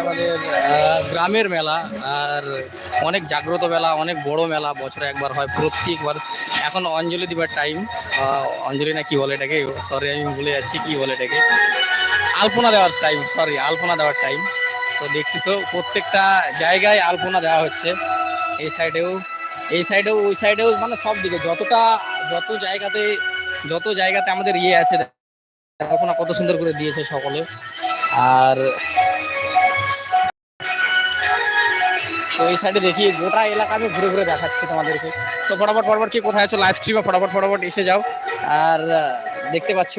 আমাদের আহ, গ্রামের মেলা আর অনেক জাগ্রত মেলা অনেক বড় মেলা বছরে একবার হয় প্রত্যেকবার এখন অঞ্জলি দিবার টাইম অঞ্জলি না কি বলে এটাকে? সরি আমি ভুলে যাচ্ছি কি বলে এটাকে। আলপনা দেওয়ার টাইম সরি আলপনা দেওয়ার টাইম তো দেখতেছো, প্রত্যেকটা জায়গায় আলপনা দেওয়া হচ্ছে। এই সাইডেও এই সাইডেও ওই সাইডেও মানে সব দিকে যতটা, যত জায়গাতে যত জায়গাতে আমাদের ইয়ে আছে, আলপনা কত সুন্দর করে দিয়েছে সকলে। আর এই সাইডে দেখি গোটা এলাকা আমি ঘুরে ঘুরে দেখাচ্ছি তোমাদেরকে। তো ফটাফট ফটাফট কি কোথায় আছো? লাইভ স্ট্রিমে ফটাফট ফটাফট এসে যাও। আর দেখতে পাচ্ছ?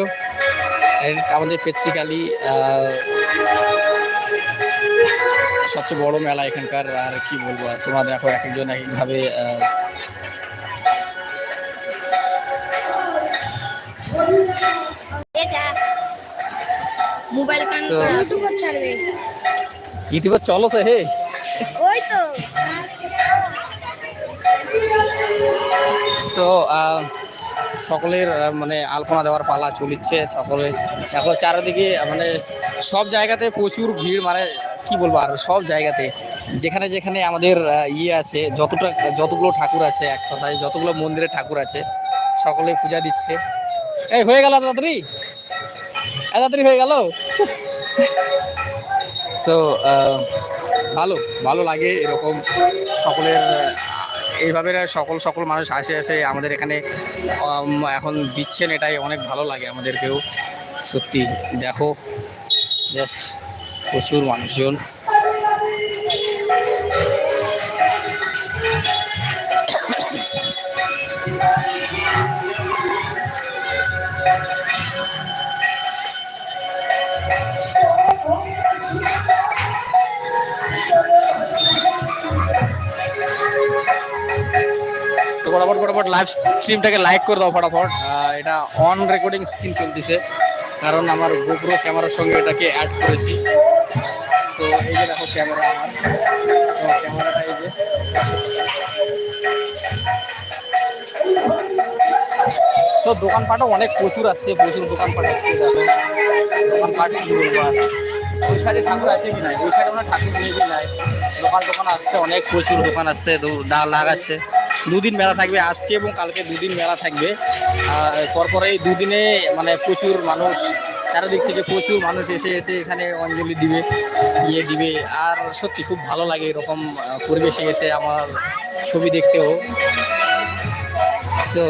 আমাদের পেত্রিকালি সবচেয়ে বড় মেলা এখানকার। আর কি বলব আর তোমরা দেখো এক একজন এক একভাবে মোবাইল কান So- করে। ইউটিউব ছাড়বে। ইউটিউবে চলো তো হে। ওই তো। সো সকলের মানে আলপনা দেওয়ার পালা চলিচ্ছে, সকলে। এখন চারিদিকে মানে সব জায়গাতে প্রচুর ভিড় মানে কি বলব আর, সব জায়গাতে। যেখানে যেখানে আমাদের ইয়ে আছে, যতটা, যতগুলো ঠাকুর আছে, এক কথায়, যতগুলো মন্দিরে ঠাকুর আছে, সকলে পূজা দিচ্ছে। এই, হয়ে গেল তাড়াতাড়ি? তাড়াতাড়ি হয়ে গেল? সো ভালো ভালো লাগে এরকম সকলের এইভাবে সকল সকল মানুষ আসে আসে, আমাদের এখানে এখন দিচ্ছেন এটাই অনেক ভালো লাগে আমাদেরকেও। সত্যি, দেখো জাস্ট প্রচুর মানুষজন। ফটাফট ফটাফট লাইভ স্ট্রিমটাকে লাইক করে দাও ফটাফট। এটা অন রেকর্ডিং স্ক্রিন চলতেছে। কারণ আমার গোপ্রো ক্যামেরার সঙ্গে এটাকে অ্যাড করেছি। তো এই যে দেখো ক্যামেরা আমার। তো ক্যামেরাটা এই যে। তো দোকানপাটও অনেক প্রচুর আসছে, প্রচুর দোকানপাট আসছে। দোকানপাট বলব ওই সাইডে ঠাকুর আছে কি নাই? ওই সাইডে আমরা ঠাকুর নেই কি নাই? দোকান টোকান আসছে, অনেক প্রচুর দোকান আসছে দা লাগাচ্ছে। দুদিন মেলা থাকবে, আজকে এবং কালকে দুদিন মেলা থাকবে। পরপর এই দুদিনে মানে প্রচুর মানুষ, চারিদিক থেকে প্রচুর মানুষ এসে এসে এখানে অঞ্জলি দিবে ইয়ে দিবে। আর সত্যি খুব ভালো লাগে এরকম পরিবেশে এসে আমার ছবি দেখতেও। সো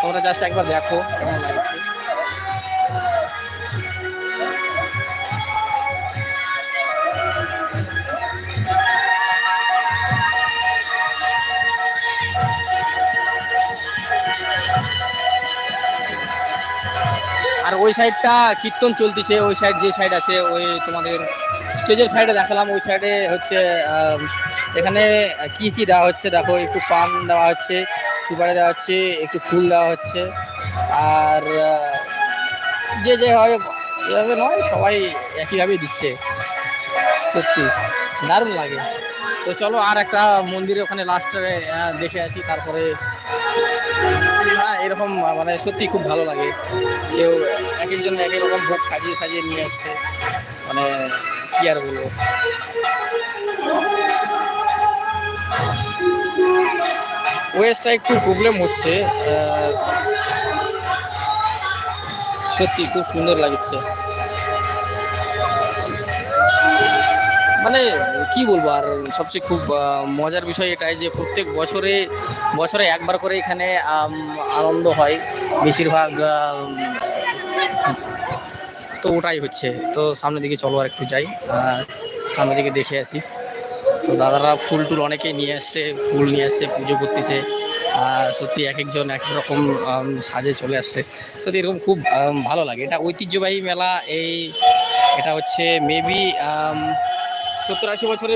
তোমরা জাস্ট একবার দেখো, কেমন লাগছে ওই সাইডটা কীর্তন চলতেছে, ওই সাইড যে সাইড আছে, ওই তোমাদের স্টেজের সাইডে দেখালাম, ওই সাইডে হচ্ছে এখানে কি কি দেওয়া হচ্ছে দেখো, একটু পান দেওয়া হচ্ছে, সুপারি দেওয়া হচ্ছে, একটু ফুল দেওয়া হচ্ছে, আর যে যেভাবে, এভাবে নয়, সবাই একইভাবেই দিচ্ছে, সত্যি দারুণ লাগে। তো চলো আর একটা মন্দিরে ওখানে লাস্টে দেখে আসি, তারপরে এরকম মানে সত্যি খুব ভালো লাগে। কেউ এক একজন এক রকম ভোগ সাজিয়ে সাজিয়ে নিয়ে আসছে। মানে কি আর বলব? ওয়েস্টটা একটু প্রবলেম হচ্ছে সত্যি খুব সুন্দর লাগছে। মানে কি বলব, আর সবচেয়ে খুব মজার বিষয় এটাই যে প্রত্যেক বছরে বছরে একবার করে এখানে আনন্দ হয়। বেশিরভাগ তো ওটাই হচ্ছে। তো সামনের দিকে চলো আর একটু যাই সামনের দিকে দেখে আসি। তো দাদারা ফুল টুল অনেকেই নিয়ে আসছে, ফুল নিয়ে আসছে, পুজো করতেছে। আর সত্যি এক একজন এক এক রকম সাজে চলে আসছে। সত্যি এরকম খুব ভালো লাগে। এটা ঐতিহ্যবাহী মেলা, এই, এটা হচ্ছে মেবি সত্তর আশি বছরে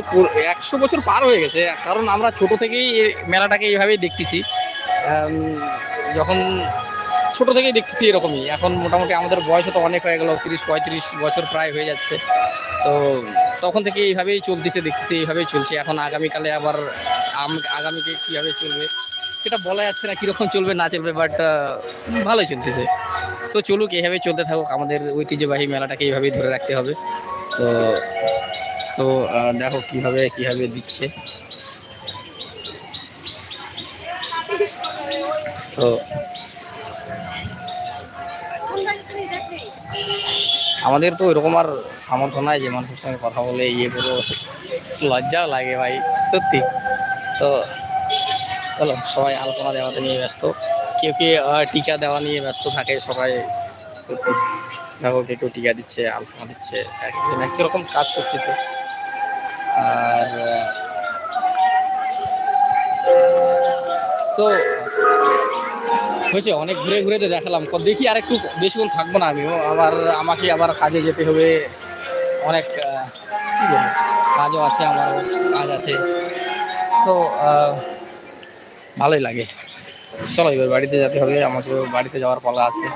একশো বছর পার হয়ে গেছে। কারণ আমরা ছোট থেকেই মেলাটাকে এইভাবেই দেখতেছি। যখন ছোট থেকেই দেখতেছি এরকমই। এখন মোটামুটি আমাদের বয়স তো অনেক হয়ে গেল, তিরিশ, পঁয়ত্রিশ বছর প্রায় হয়ে যাচ্ছে। তো তখন থেকে এইভাবেই চলতেছে, দেখতেছি এইভাবেই চলছে। এখন আগামীকালে আবার আগামীতে কীভাবে চলবে, সেটা বলা যাচ্ছে না কীরকম চলবে, না চলবে বাট ভালোই চলতেছে। সো চলুক, এইভাবেই চলতে থাকুক। আমাদের ঐতিহ্যবাহী মেলাটাকে এইভাবেই ধরে রাখতে হবে। তো সো দেখো কীভাবে কীভাবে দিচ্ছে। তো, আমাদের তো ওইরকম আর সামর্থ্য নাই যে মানুষের সঙ্গে কথা বলে ইয়ে করব। লজ্জাও লাগে ভাই, সত্যি। তো, চলো, সবাই আলপনা দেওয়াতে নিয়ে ব্যস্ত। কেউ কেউ টিকা দেওয়া নিয়ে ব্যস্ত থাকে সবাই, সত্যি। দেখো কেউ কেউ টিকা দিচ্ছে, আলপনা দিচ্ছে একজন একই রকম কাজ করতেছে। আর সো হয়েছে, অনেক ঘুরে ঘুরে তো দেখালাম দেখি আর একটু বেশিক্ষণ থাকব না আমিও। আবার আমাকে আবার কাজে যেতে হবে। অনেক কি বলব, কাজও আছে আমার কাজ আছে। সো ভালোই লাগে। চলো, এবার বাড়িতে যেতে হবে। আমাকে বাড়িতে যাওয়ার পালা আছে।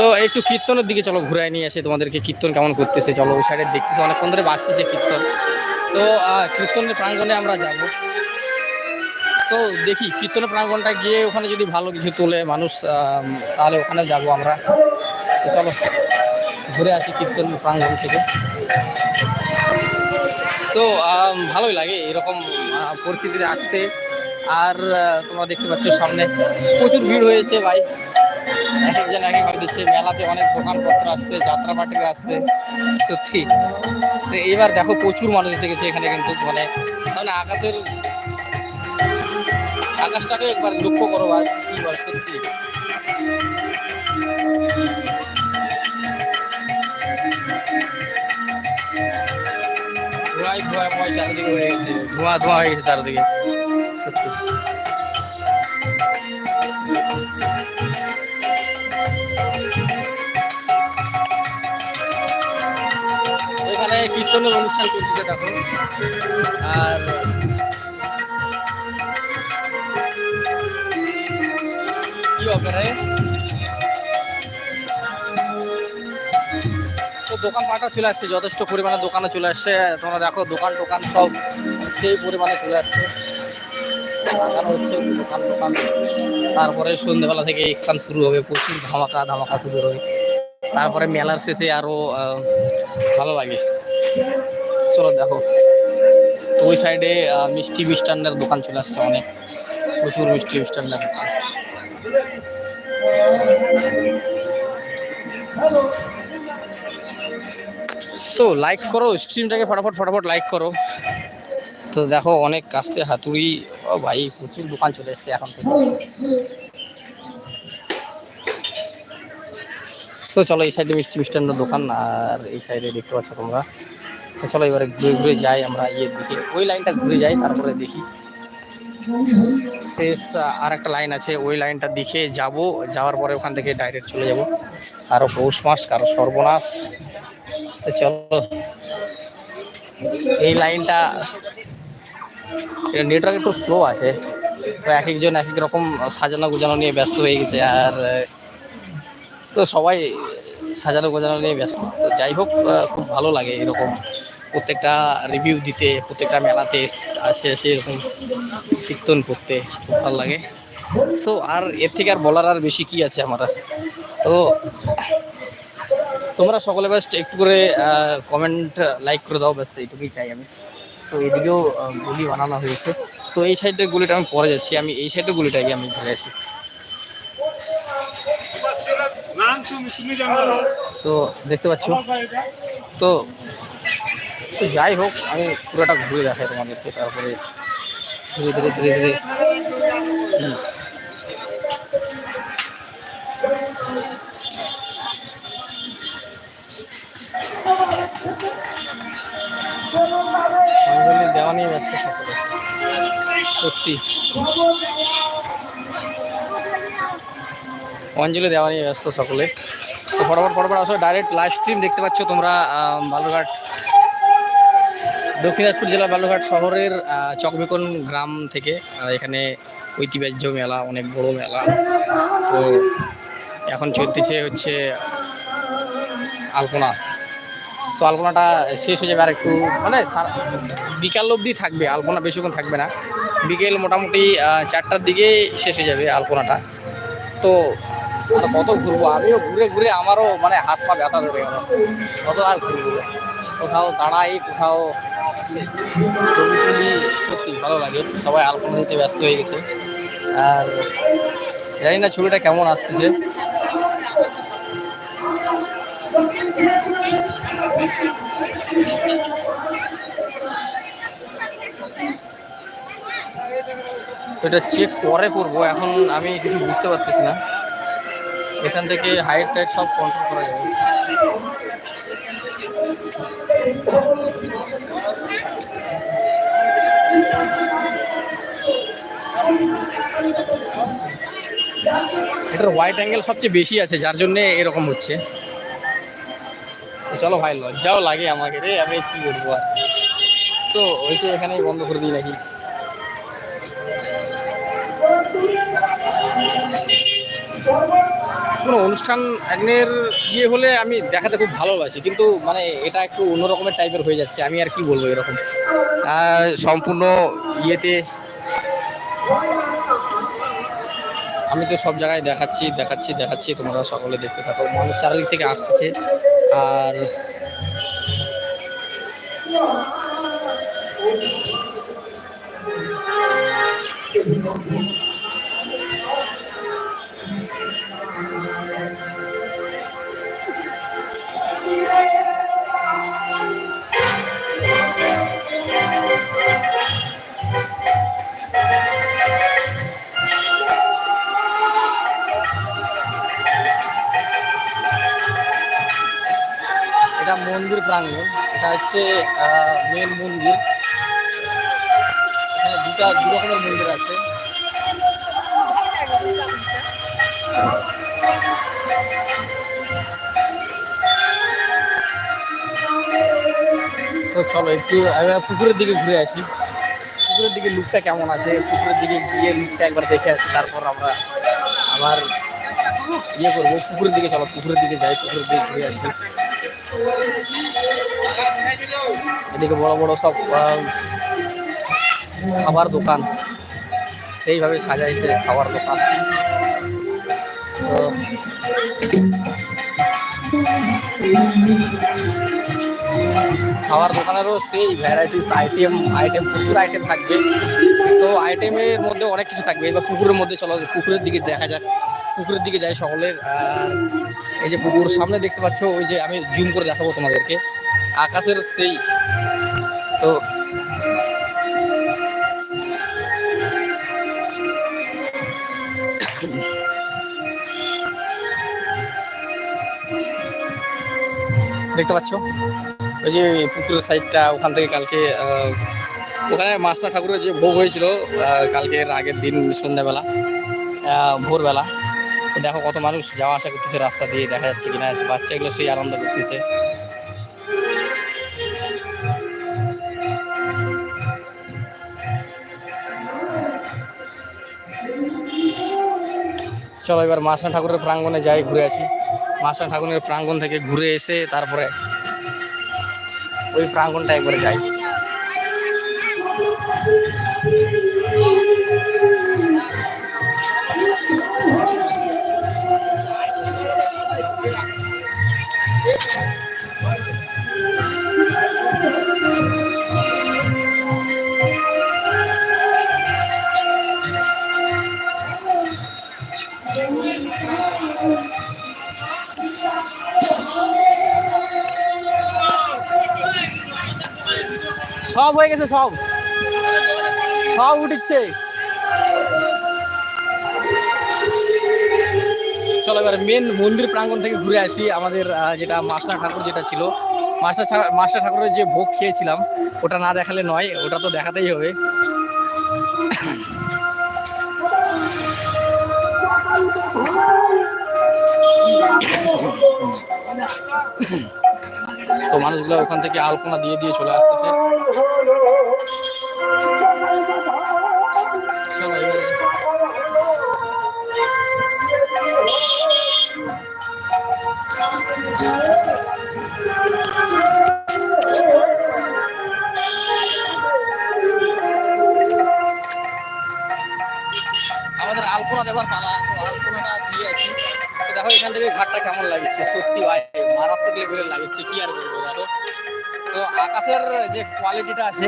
তো একটু কীর্তনের দিকে চলো, ঘুরায় নিয়ে আসে তোমাদেরকে কীর্তন কেমন করতেছে, চলো ওই সাইডে দেখতেছে, অনেকক্ষণ ধরে বাঁচতেছে কীর্তন। তো কীর্তনের প্রাঙ্গণে আমরা যাব। তো দেখি, কীর্তনের প্রাঙ্গণটা গিয়ে ওখানে যদি ভালো কিছু তোলে মানুষ তাহলে ওখানে যাব আমরা। তো চলো, ঘুরে আসি কীর্তন প্রাঙ্গণ থেকে। সো ভালোই লাগে এরকম পরিস্থিতিতে আসতে। আর তোমরা দেখতে পাচ্ছ সামনে প্রচুর ভিড় হয়েছে ভাই। এক একজন এক একবার দিচ্ছে। মেলাতে অনেক দোকানপত্র আসছে যাত্রা যাত্রাপাটিরা আসছে। সত্যি। তো এবার দেখো প্রচুর মানুষ এসে গেছে এখানে কিন্তু মানে মানে আকাশের আকাশটাকে একবার লক্ষ্য করো আজ কি বল, সত্যি। ধোঁয়ায় চারিদিকে হয়ে গেছে। ধোঁয়া ধোঁয়া হয়ে গেছে চারিদিকে। এখানে কীর্তনের অনুষ্ঠান চলছে দেখো আর কি হবে রে? তো দোকান পাটা চলে আসছে, যথেষ্ট পরিমাণে দোকানে চলে আসছে। তোমরা দেখো দোকান টোকান সব সেই পরিমাণে চলে আসছে। হচ্ছে দোকান দোকান তারপরে সন্ধ্যেবেলা থেকে এক্সান শুরু হবে, প্রচুর ধামাকা ধামাকা শুরু হবে। তারপরে মেলার শেষে আরও ভালো লাগে। চলো দেখো। তো ওই সাইডে মিষ্টি মিষ্টান্নের দোকান চলে আসছে অনেক। প্রচুর মিষ্টি মিষ্টান্নের দোকান। সো লাইক করো স্ট্রিমটাকে ফটাফট ফটাফট লাইক করো। তো দেখো, অনেক কাস্তে হাতুড়ি। ও ভাই, প্রচুর দোকান চলে এসছে এখন থেকে। তো চলো, এই সাইডে মিষ্টি মিষ্টান্নের দোকান, আর এই সাইডে দেখতে পাচ্ছ তোমরা। চলো এবারে ঘুরে ঘুরে যাই আমরা ইয়ের দিকে। ওই লাইনটা ঘুরে যাই, তারপরে দেখি। শেষ আর একটা লাইন আছে, ওই লাইনটা দিকে যাব। যাওয়ার পরে ওখান থেকে ডাইরেক্ট চলে যাব। কারও পৌষ মাস, কারও সর্বনাশ। তো চলো, এই লাইনটা, এটা নেটওয়ার্ক একটু স্লো আছে। তো এক একজন এক এক রকম সাজানো গোজানো নিয়ে ব্যস্ত হয়ে গেছে। আর, তো সবাই সাজানো গোজানো নিয়ে ব্যস্ত। তো যাই হোক খুব ভালো লাগে এরকম। প্রত্যেকটা রিভিউ দিতে, প্রত্যেকটা মেলাতে আসে আসে এরকম কীর্তন করতে, খুব ভালো লাগে। সো আর এর থেকে আর বলার আর বেশি কি আছে আমার তো, তোমরা সকলে বেস্ট একটু করে কমেন্ট লাইক করে দাও, ব্যাস, এইটুকুই চাই আমি। সো এদিকেও গুলি বানানো হয়েছে। সো এই সাইডের গুলিটা আমি পরে যাচ্ছি। আমি এই সাইডের গুলিটাকে আমি ঘুরে আসি। সো দেখতে পাচ্ছ? তো তো যাই হোক, আমি পুরোটা ঘুরে দেখাই তোমাদেরকে, তারপরে ধীরে ধীরে ধীরে ধীরে। দেওয়া নিয়ে ব্যস্ত সকলে সত্যি। অঞ্জলি দেওয়া নিয়ে ব্যস্ত সকলে। তো ফটাফট ফটাফট আসলে ডাইরেক্ট লাইভ স্ট্রিম দেখতে পাচ্ছ তোমরা বালুরঘাট দক্ষিণ দিনাজপুর জেলার বালুরঘাট শহরের চকবেকন গ্রাম থেকে এখানে ঐতিহ্য মেলা, অনেক বড় মেলা। তো এখন চলতেছে হচ্ছে আলপনা। সো আলপনাটা শেষ হয়ে যাবে আর একটু মানে বিকাল অবধি থাকবে, আলপনা বেশিক্ষণ থাকবে না। বিকেল মোটামুটি চারটার দিকে শেষ হয়ে যাবে আলপনাটা। তো আর কত ঘুরবো? আমিও ঘুরে ঘুরে আমারও মানে হাত পা ব্যথা ধরে গেল। কত আর ঘুরবো? কোথাও দাঁড়াই, কোথাও ছবি তুলি, সত্যি ভালো লাগে। সবাই আলপনা দিতে ব্যস্ত হয়ে গেছে। আর জানি না ছবিটা কেমন আসতেছে। এটা চেক পরে করব, এখন আমি কিছু বুঝতে পারতেছি না। এখান থেকে হাইট টাইট সব কন্ট্রোল করা যাবে। এটার হোয়াইট অ্যাঙ্গেল সবচেয়ে বেশি আছে যার জন্য এরকম হচ্ছে। চলো ভাই লজ্জাও লাগে আমাকে রে আমি কি করব আর? তো হয়েছে এখানে বন্ধ করে দিই নাকি? কোনো অনুষ্ঠান একনের ইয়ে হলে আমি দেখাতে খুব ভালোবাসি কিন্তু মানে এটা একটু অন্যরকমের টাইপের হয়ে যাচ্ছে আমি আর কি বলব এরকম? সম্পূর্ণ ইয়েতে আমি তো সব জায়গায় দেখাচ্ছি দেখাচ্ছি দেখাচ্ছি, তোমরা সকলে দেখতে থাকো। মানুষ চারিদিক থেকে আসতেছে। আর এটা মন্দির প্রাঙ্গণ। এটা হচ্ছে মেন মন্দির। এখানে দুটা, দু রকমের মন্দির আছে। তো চলো একটু পুকুরের দিকে ঘুরে আসি। পুকুরের দিকে লুকটা কেমন আছে? পুকুরের দিকে গিয়ে লুকটা একবার দেখে আসি, তারপর আমরা আবার ইয়ে করব। পুকুরের দিকে চলো, পুকুরের দিকে যাই, পুকুরের দিকে ঘুরে আসি। এদিকে বড় বড় সব খাবার দোকান, সেইভাবে সাজাইছে খাবার দোকান। তো খাবার দোকানেরও সেই ভ্যারাইটিস আইটেম আইটেম প্রচুর আইটেম থাকবে তো আইটেমের মধ্যে অনেক কিছু থাকবে। এবার পুকুরের মধ্যে চলো, পুকুরের দিকে দেখা যাক। পুকুরের দিকে যাই সকলের এই যে পুকুর সামনে দেখতে পাচ্ছ, ওই যে আমি জুম করে দেখাবো তোমাদেরকে। আকাশের সেই। তো দেখতে পাচ্ছ? ওই যে পুকুরের সাইডটা, ওখান থেকে কালকে ওখানে মাস্টার ঠাকুরের যে ভোগ হয়েছিল কালকের আগের দিন সন্ধ্যাবেলা ভোরবেলা। দেখো কত মানুষ যাওয়া আসা করতেছে রাস্তা দিয়ে, দেখা যাচ্ছে কিনা, বাচ্চাগুলো সেই আনন্দ করতেছে। চলো এবার মাসনা ঠাকুরের প্রাঙ্গণে যাই, ঘুরে আসি। মাসনা ঠাকুরের প্রাঙ্গণ থেকে ঘুরে এসে তারপরে ওই প্রাঙ্গণটা একবারে যাই। সব হয়ে গেছে সব সব উঠছে চলো এবার মেন মন্দির প্রাঙ্গণ থেকে ঘুরে আসি আমাদের যেটা মাস্টার ঠাকুর যেটা ছিল মাস্টার মাস্টার ঠাকুরের যে ভোগ খেয়েছিলাম ওটা না দেখালে নয় ওটা তো দেখাতেই হবে তো মানুষগুলো ওখান থেকে আলপনা দিয়ে দিয়ে চলে আসতেছে। আমাদের আলপনা দেওয়ার পালা আলপনাটা দিয়ে আসি। দেখো এখান থেকে ঘাটটা কেমন লাগছে? সত্যি ভাই, মারাত্মক লেভেলের লাগছে, কি আর বলব দেখো তো আকাশের যে কোয়ালিটিটা আছে,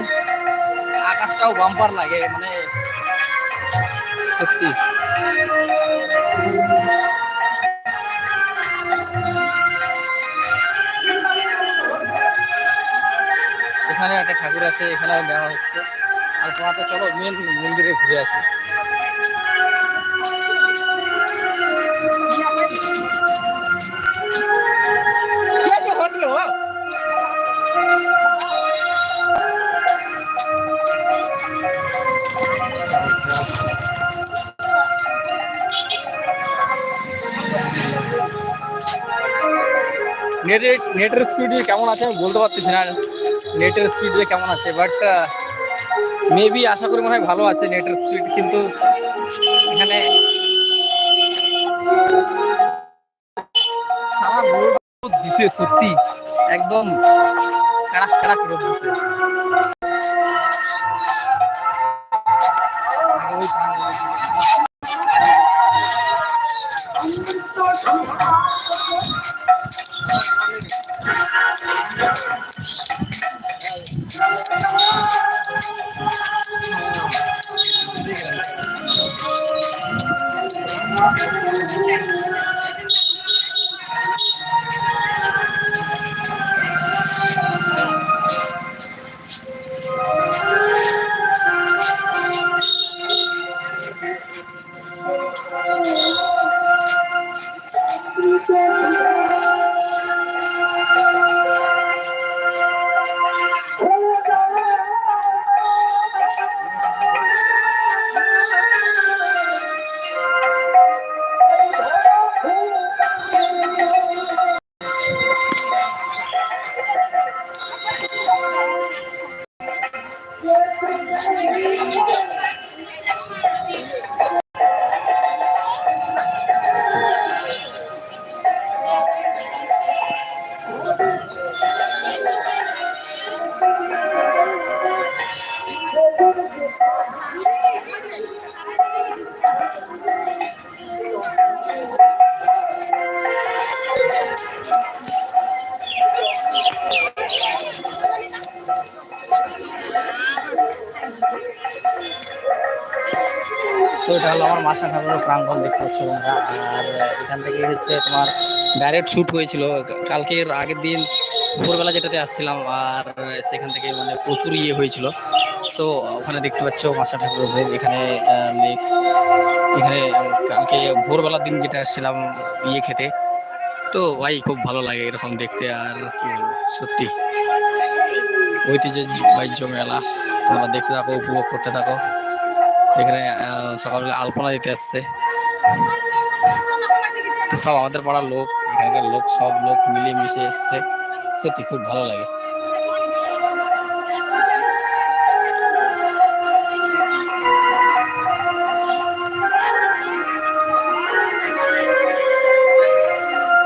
আকাশটাও বাম্পার লাগে মানে সত্যি। এখানে একটা ঠাকুর আছে এখানে দেওয়া হচ্ছে। আলপনা তো চলো মেন মন্দিরে ঘুরে আসি। নেটের নেটের স্পিড কেমন আছে আমি বলতে পারতেছি না। নেটের স্পিড যে কেমন আছে? বাট মেবি আশা করি মনে হয় ভালো আছে নেটের স্পিড কিন্তু এখানে দিছে সত্যি। একদম কাড়াক কাড়াক রোদ দিছে। এটা হলো আমার মাসা ঠাকুরের প্রাঙ্গণ দেখতে পাচ্ছ তোমরা। আর এখান থেকে হচ্ছে তোমার ডাইরেক্ট শ্যুট হয়েছিল। কালকের আগের দিন ভোরবেলা যেটাতে আসছিলাম, আর সেখান থেকে মানে প্রচুর ইয়ে হয়েছিল। সো ওখানে দেখতে পাচ্ছ মাসা ঠাকুরের ভোগ এখানে এখানে কালকে ভোরবেলার দিন যেটা আসছিলাম ইয়ে খেতে। তো ভাই, খুব ভালো লাগে এরকম দেখতে, আর কি সত্যি। ঐতিহ্যবাহ্য মেলা তোমরা দেখতে থাকো, উপভোগ করতে থাকো। এখানে সকালবেলা আলপনা দিতে আসছে। তো সব আমাদের পাড়ার লোক, এখানকার লোক, সব লোক মিলিয়ে মিশে এসছে। সত্যি খুব ভালো লাগে।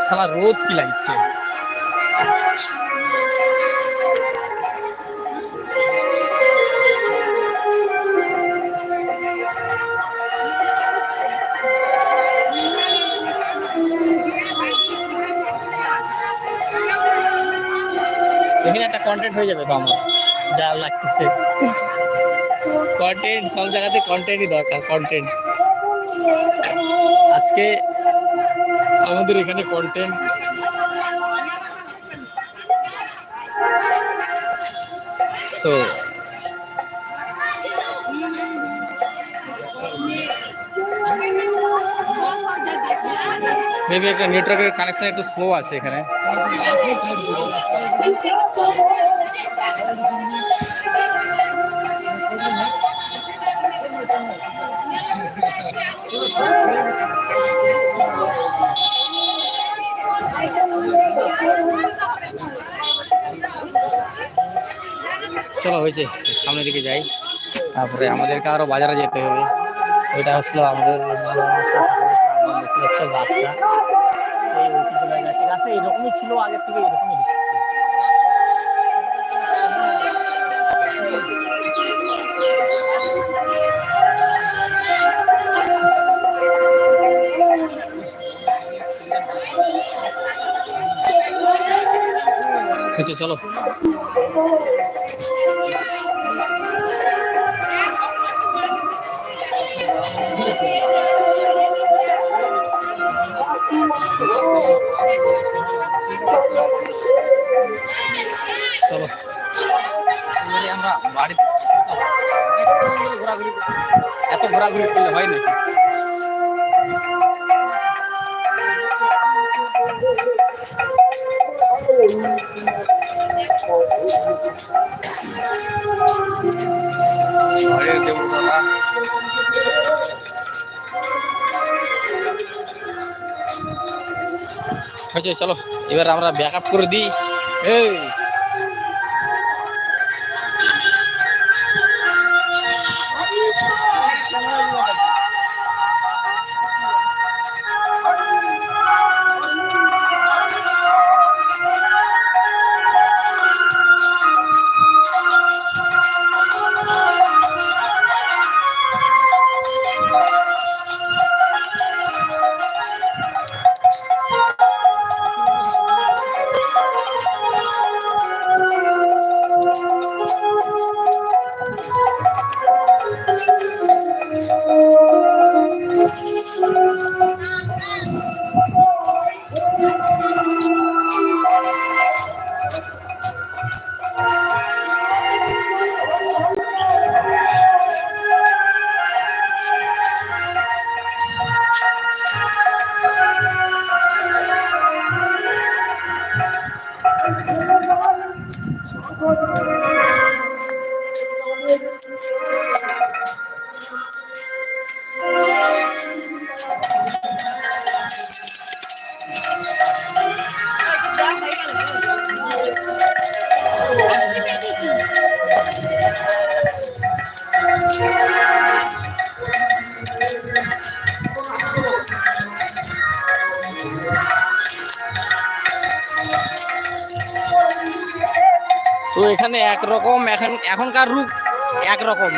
সালা রোদ কি লাগছে? কন্টেন্ট হয়ে যাবে তো আমার যা লাগতেছে। কন্টেন্ট সব জায়গাতে কন্টেন্টই দরকার কন্টেন্ট আজকে আমাদের এখানে কন্টেন্ট সো মেবি একটা নেটওয়ার্কের কানেকশন একটু স্লো আছে এখানে। চলো হয়েছে সামনের দিকে যাই। তারপরে আমাদেরকে আরও বাজারে যেতে হবে। এটা আসলো আমাদের দেখতে পাচ্ছ গাছটা। সেই ঐতিহ্যবাহী গাছ গাছটা এরকমই ছিল আগের থেকে এরকমই চলো। চলো আমরা বাড়িতে। এত ঘোরাঘুরি করলে হয় নাকি হয়েছে চলো এবার আমরা ব্যাক আপ করে দিই। এই এখনকার রূপ একরকম,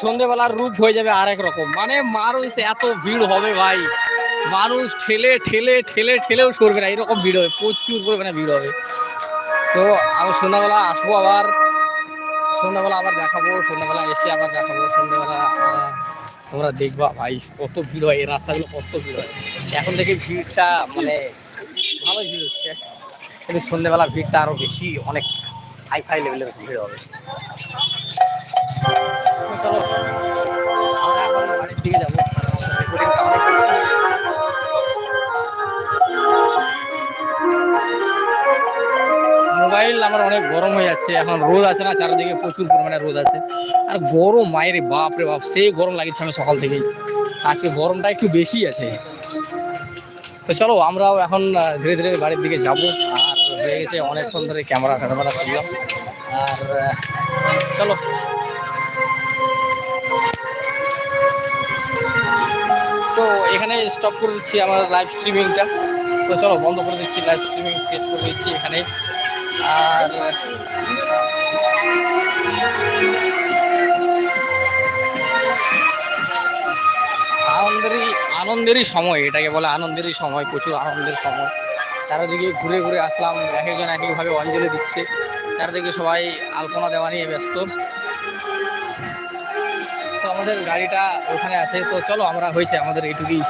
সন্ধেবেলার রূপ হয়ে যাবে আর এক রকম। মানে মানুষ এত ভিড় হবে ভাই। মানুষ ঠেলে ঠেলে ঠেলে, ঠেলেও সরবে না, এরকম ভিড় হবে, প্রচুর পরিমাণে ভিড় হবে। সো আমি সন্ধ্যাবেলা আসব আবার, সন্ধ্যাবেলা আবার দেখাবো, সন্ধ্যাবেলা এসে আবার দেখাবো, সন্ধ্যাবেলা তোমরা দেখবা ভাই, কত ভিড় হয়, এই রাস্তাগুলো কত ভিড় হয়। এখন থেকে ভিড়টা মানে ভালো ভিড় হচ্ছে, কিন্তু সন্ধ্যেবেলা ভিড়টা আরও বেশি, অনেক হাই ফাই লেভেলের ভিড় হবে। মোবাইল আমার অনেক গরম হয়ে যাচ্ছে, এখন রোদ আছে না, চারিদিকে প্রচুর পরিমাণে রোদ আছে। আর গরম, মায়ের বাপ রে বাপ, সেই গরম লাগছে আমি সকাল থেকেই। আজকে গরমটা একটু বেশি আছে। তো চলো, আমরাও এখন ধীরে ধীরে বাড়ির দিকে যাব। হয়ে গেছে, অনেকক্ষণ ধরে ক্যামেরা ট্যামেরা করলাম আর চলো। সো এখানে স্টপ করে দিচ্ছি আমার লাইভ স্ট্রিমিংটা তো চলো, বন্ধ করে দিচ্ছি লাইভ স্ট্রিমিং শেষ করে দিচ্ছি এখানে। আর, আনন্দেরই আনন্দেরই সময়, এটাকে বলে আনন্দেরই সময়, প্রচুর আনন্দের সময়। চারিদিকে ঘুরে ঘুরে আসলাম, এক একজন এক একভাবে অঞ্জলি দিচ্ছে। চারিদিকে সবাই আলপনা দেওয়া নিয়ে ব্যস্ত। তো আমাদের গাড়িটা ওখানে আছে, তো চলো আমরা হয়েছে আমাদের এইটুকুই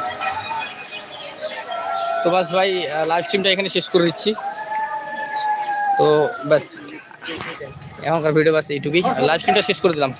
তো বাস ভাই লাইভ স্ট্রিমটা এখানে শেষ করে দিচ্ছি। তো ব্যাস এখনকার ভিডিও বাস এইটুকুই। লাইভ স্ট্রিমটা শেষ করে দিলাম।